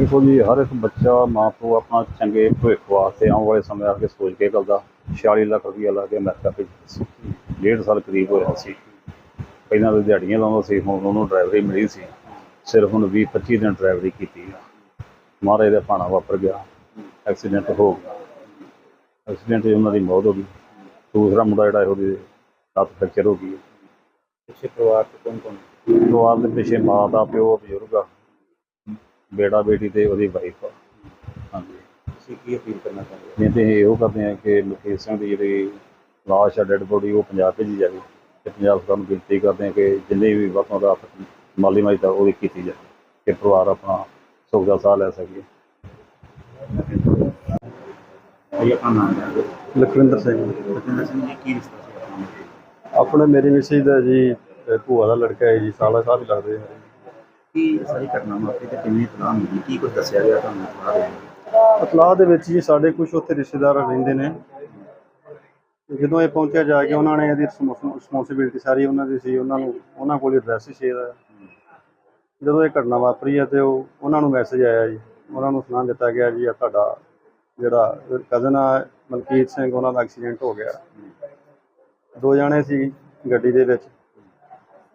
ਦੇਖੋ ਜੀ ਹਰ ਇੱਕ ਬੱਚਾ ਮਾਂ ਪਿਓ ਆਪਣਾ ਚੰਗੇ ਭਵਿੱਖ ਵਾਸਤੇ ਆਉਣ ਵਾਲੇ ਸਮੇਂ ਆ ਕੇ ਸੋਚ ਕੇ ਕਰਦਾ। 46 ਲੱਖ ਰੁਪਈਆ ਲਾ ਕੇ ਅਮਰੀਕਾ ਭੇਜਿਆ ਸੀ। ਡੇਢ ਸਾਲ ਕਰੀਬ ਹੋਇਆ ਸੀ। ਪਹਿਲਾਂ ਤਾਂ ਦਿਹਾੜੀਆਂ ਲਾਉਂਦਾ ਸੀ ਹੁਣ ਉਹਨੂੰ ਡਰਾਈਵਰੀ ਮਿਲੀ ਸੀ। ਸਿਰਫ ਹੁਣ 20 25 ਦਿਨ ਡਰਾਈਵਰੀ ਕੀਤੀ ਆ। ਮਹਾਰਾਜ ਦਾ ਭਾਣਾ ਵਾਪਰ ਗਿਆ। ਐਕਸੀਡੈਂਟ ਹੋ ਗਿਆ। ਐਕਸੀਡੈਂਟ 'ਚ ਉਹਨਾਂ ਦੀ ਮੌਤ ਹੋ ਗਈ। ਦੂਸਰਾ ਮੁੰਡਾ ਜਿਹੜਾ ਉਹਦੀ ਲੱਤ ਫ੍ਰੈਕਚਰ ਹੋ ਗਈ ਪਿੱਛੇ ਪਰਿਵਾਰ ਚ ਕੌਣ ਕੌਣ ਪਰਿਵਾਰ ਦੇ ਪਿੱਛੇ ਮਾਂ ਦਾ ਪਿਓ ਬਜ਼ੁਰਗ ਆ। ਬੇਟਾ ਬੇਟੀ ਤੇ ਉਹਦੀ ਵਾਈਫ ਆ। ਹਾਂਜੀ। ਤੁਸੀਂ ਕੀ ਅਪੀਲ ਕਰਨਾ ਚਾਹੁੰਦੇ ਨਹੀਂ ਤੇ ਇਹੋ ਕਰਦੇ ਹਾਂ ਕਿ ਮੁਕੇਸ਼ ਸਿੰਘ ਦੀ ਜਿਹੜੀ ਲਾਸ਼ ਆ ਡੈਡ ਬੋਡੀ ਉਹ ਪੰਜਾਬ ਭੇਜੀ ਜਾਵੇ ਤੇ ਪੰਜਾਬ ਸਰਕਾਰ ਨੂੰ ਬੇਨਤੀ ਕਰਦੇ ਹਾਂ ਕਿ ਜਿੰਨੇ ਵੀ ਵਕਤਾਂ ਦਾ ਮਾਲੀ ਮਾਈ ਤਾਂ ਉਹਦੀ ਕੀਤੀ ਜਾਵੇ ਕਿ ਪਰਿਵਾਰ ਆਪਣਾ ਸੁੱਖ ਦਾ ਸਾਹ ਲੈ ਸਕੇ। ਭਾਈ ਆਪਣਾ ਨਾਮ ਹੈ ਲਖਵਿੰਦਰ ਸਿੰਘ। ਬਤਿੰਦਰ ਸਿੰਘ ਜੀ ਕੀ ਰਿਸ਼ਤਾ ਸੀ ਆਪਣਾ? ਆਪਣੇ ਮੇਰੀ ਮਿਸਿਸ ਦਾ ਜੀ ਭੂਆ ਦਾ ਲੜਕਾ ਹੈ ਜੀ ਸਾਲਾ ਸਾਹਿਬ ਹੀ ਲੱਗਦੇ ਆ। ਕੀ ਸਾਰੀ ਘਟਨਾ ਵਾਪਰੀ ਤੇ ਕਿੰਨੀ ਤਲਾਹ ਮਿਲੀ? ਕੀ ਕੁਝ ਦੱਸਿਆ ਗਿਆ ਤੁਹਾਨੂੰ ਬਾਅਦ ਵਿੱਚ? ਇਤਲਾਹ ਦੇ ਵਿੱਚ ਜੀ ਸਾਡੇ ਕੁਝ ਉੱਥੇ ਰਿਸ਼ਤੇਦਾਰ ਰਹਿੰਦੇ ਨੇ। ਤੇ ਜਦੋਂ ਇਹ ਪਹੁੰਚਿਆ ਜਾ ਕੇ ਉਹਨਾਂ ਨੇ ਇਹਦੀ ਰਿਸਪੌਂਸਿਬਿਲਟੀ ਸਾਰੀ ਉਹਨਾਂ ਦੀ ਸੀ, ਉਹਨਾਂ ਨੂੰ ਉਹਨਾਂ ਕੋਲ ਐਡਰੈਸ ਹੀ ਸ਼ੇਅਰ ਜਦੋਂ ਇਹ ਘਟਨਾ ਵਾਪਰੀ ਹੈ ਤੇ ਉਹ ਉਹਨਾਂ ਨੂੰ ਮੈਸੇਜ ਆਇਆ ਜੀ। ਉਹਨਾਂ ਨੂੰ ਸੁਣਾ ਦਿੱਤਾ ਗਿਆ ਜੀ ਆ ਤੁਹਾਡਾ ਜਿਹੜਾ ਕਜ਼ਨ ਆ, ਮਲਕੀਤ ਸਿੰਘ, ਉਹਨਾਂ ਦਾ ਐਕਸੀਡੈਂਟ ਹੋ ਗਿਆ। ਦੋ ਜਣੇ ਸੀ ਗੱਡੀ ਦੇ ਵਿੱਚ।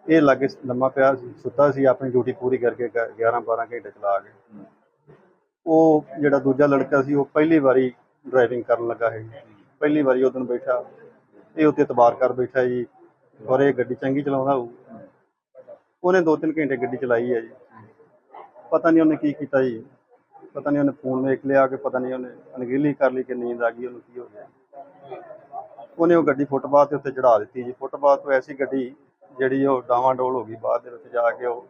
ਇਹ ਲਾਗੇ ਲੰਮਾ ਪਿਆ ਸੀ, ਸੁੱਤਾ ਸੀ, ਆਪਣੀ ਡਿਊਟੀ ਪੂਰੀ ਕਰਕੇ 11 12 ਘੰਟੇ ਚਲਾ ਕੇ ਉਹ ਜਿਹੜਾ ਦੂਜਾ ਲੜਕਾ ਸੀ, ਉਹ ਪਹਿਲੀ ਵਾਰੀ ਡਰਾਈਵਿੰਗ ਕਰਨ ਲੱਗਾ ਹੈ ਪਹਿਲੀ ਵਾਰੀ ਉਹ ਦਿਨ ਬੈਠਾ। ਇਹ ਉੱਤੇ ਤਬਾਰ ਕਰ ਬੈਠਾ ਜੀ, ਔਰ ਇਹ ਗੱਡੀ ਚੰਗੀ ਚਲਾਉਂਦਾ ਹੋਊ। ਉਹਨੇ 2-3 ਘੰਟੇ ਗੱਡੀ ਚਲਾਈ ਹੈ ਜੀ। ਪਤਾ ਨਹੀਂ ਉਹਨੇ ਕੀ ਕੀਤਾ ਜੀ। ਪਤਾ ਨਹੀਂ ਉਹਨੇ ਫੋਨ ਵੇਖ ਲਿਆ ਕਿ ਪਤਾ ਨਹੀਂ ਉਹਨੇ ਅਣਗਹਿਲੀ ਕਰ ਲਈ ਕਿ ਨੀਂਦ ਆ ਗਈ, ਉਹਨੂੰ ਕੀ ਹੋ ਗਿਆ। ਉਹਨੇ ਉਹ ਗੱਡੀ ਫੁੱਟਪਾਥ ਤੇ ਉੱਤੇ ਚੜਾ ਦਿੱਤੀ ਜੀ। ਫੁੱਟਪਾਥ ਤੋਂ ਐਸੀ ਗੱਡੀ ਜਿਹੜੀ ਉਹ ਡਾਵਾਂਡੋਲ ਹੋ ਗਈ ਬਾਅਦ ਦੇ ਵਿੱਚ ਜਾ ਕੇ ਉਹ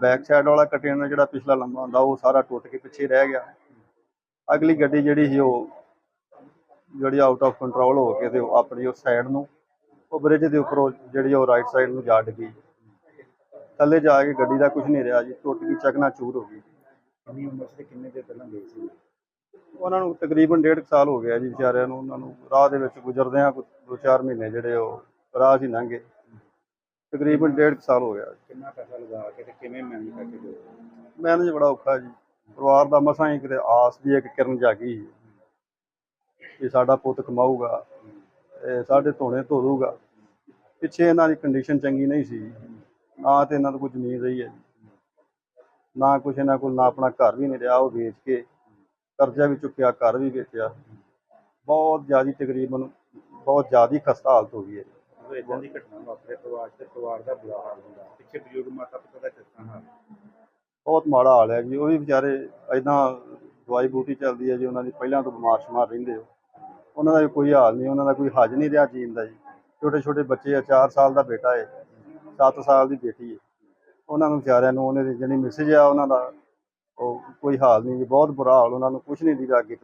ਬੈਕ ਸਾਈਡ ਵਾਲਾ ਕੰਟੇਨਰ ਜਿਹੜਾ ਪਿਛਲਾ ਲੰਬਾ ਹੁੰਦਾ ਉਹ ਸਾਰਾ ਟੁੱਟ ਕੇ ਪਿੱਛੇ ਰਹਿ ਗਿਆ। ਅਗਲੀ ਗੱਡੀ ਜਿਹੜੀ ਸੀ ਉਹ ਜਿਹੜੀ ਆਊਟ ਆਫ ਕੰਟਰੋਲ ਹੋ ਕੇ ਤੇ ਉਹ ਆਪਣੀ ਉਸ ਸਾਈਡ ਨੂੰ ਉਹ ਬ੍ਰਿਜ ਦੇ ਉੱਪਰੋਂ ਜਿਹੜੀ ਉਹ ਰਾਈਟ ਸਾਈਡ ਨੂੰ ਜਾ ਡਿੱਗੀ। ਥੱਲੇ ਜਾ ਕੇ ਗੱਡੀ ਦਾ ਕੁਝ ਨਹੀਂ ਰਿਹਾ ਜੀ ਟੁੱਟ ਗਈ ਚਕਨਾ ਚੂਰ ਹੋ ਗਈ। ਕਿੰਨੀ ਉਮਰ ਸੀ ਕਿੰਨੇ ਦੇ ਪਹਿਲਾਂ ਗਏ ਸੀ? ਉਹਨਾਂ ਨੂੰ ਤਕਰੀਬਨ ਡੇਢ ਕੁ ਸਾਲ ਹੋ ਗਿਆ ਜੀ ਵਿਚਾਰਿਆਂ ਨੂੰ ਉਹਨਾਂ ਨੂੰ ਰਾਹ ਦੇ ਵਿੱਚ ਗੁਜ਼ਰਦਿਆਂ ਦੋ ਚਾਰ ਮਹੀਨੇ ਜਿਹੜੇ ਉਹ ਰਾਹ ਹੀ ਲੰਘੇ ਤਕਰੀਬਨ ਡੇਢ ਕੁ ਸਾਲ ਹੋ ਗਿਆ। ਜੀ ਕਿੰਨਾ ਪੈਸਾ ਲਗਾ ਕੇ ਤੇ ਕਿਵੇਂ ਮੈਨੇਜ ਕਰਕੇ ਗਏ? ਮੈਨੇਜ ਬੜਾ ਔਖਾ ਜੀ। ਪਰਿਵਾਰ ਦਾ ਮਸਾਂ ਹੀ ਕਿਤੇ ਆਸ ਦੀ ਇੱਕ ਕਿਰਨ ਜਾਗੀ ਕਿ ਸਾਡਾ ਪੁੱਤ ਕਮਾਊਗਾ ਸਾਡੇ ਧੋਣੇ ਧੋ ਦੂਗਾ ਪਿੱਛੇ ਇਹਨਾਂ ਦੀ ਕੰਡੀਸ਼ਨ ਚੰਗੀ ਨਹੀਂ ਸੀ। ਨਾ ਤੇ ਇਹਨਾਂ ਤੋਂ ਕੋਈ ਜ਼ਮੀਨ ਰਹੀ ਹੈ ਜੀ। ਨਾ ਕੁਛ ਇਹਨਾਂ ਕੋਲ ਨਾ ਆਪਣਾ ਘਰ ਵੀ ਨਹੀਂ ਰਿਹਾ ਉਹ ਵੇਚ ਕੇ ਕਰਜ਼ਾ ਵੀ ਚੁੱਕਿਆ ਘਰ ਵੀ ਵੇਚਿਆ। ਬਹੁਤ ਜ਼ਿਆਦੀ ਤਕਰੀਬਨ ਬਹੁਤ ਜ਼ਿਆਦੀ ਖਸਤਾ ਹਾਲਤ ਹੋ ਗਈ ਹੈ ਜੀ। ਜਦੋਂ ਇਦਾਂ ਦੀ ਘਟਨਾ ਵਾਪਰੇ, ਪਰਿਵਾਰ ਤੇ ਪਰਿਵਾਰ ਦਾ ਬੁਰਾ ਹਾਲ ਹੁੰਦਾ। ਪਿੱਛੇ ਬਜ਼ੁਰਗ ਮਾਤਾ ਪਿਤਾ ਦਾ ਕਿਸ ਤਰ੍ਹਾਂ ਹਾਲ ਬਹੁਤ ਮਾੜਾ ਹਾਲ ਹੈ ਜੀ। ਉਹ ਵੀ ਵਿਚਾਰੇ ਐਦਾਂ ਦਵਾਈ ਬੂਟੀ ਚੱਲਦੀ ਹੈ ਜੀ, ਉਹਨਾਂ ਦੀ ਪਹਿਲਾਂ ਤੋਂ ਬਿਮਾਰ ਸ਼ਮਾਰ ਰਹਿੰਦੇ ਹੋ। ਉਹਨਾਂ ਦਾ ਵੀ ਕੋਈ ਹਾਲ ਨਹੀਂ, ਉਹਨਾਂ ਦਾ ਕੋਈ ਹੱਜ ਨਹੀਂ ਰਿਹਾ ਜੀਣ ਦਾ ਜੀ। ਛੋਟੇ ਛੋਟੇ ਬੱਚੇ ਆ 4 ਸਾਲ ਦਾ ਬੇਟਾ ਹੈ 7 ਸਾਲ ਦੀ ਬੇਟੀ ਹੈ। ਉਹਨਾਂ ਨੂੰ ਵਿਚਾਰਿਆਂ ਨੂੰ ਉਹਨੇ ਦੀ ਜਿਹੜੀ ਮੈਸੇਜ ਆ, ਉਹਨਾਂ ਦਾ ਉਹ ਕੋਈ ਹਾਲ ਨਹੀਂ ਜੀ। ਬਹੁਤ ਬੁਰਾ ਹਾਲ, ਉਹਨਾਂ ਨੂੰ ਕੁਝ ਨਹੀਂ ਦੀਦਾ ਅੱਗੇ ਪਿੱਛੇ।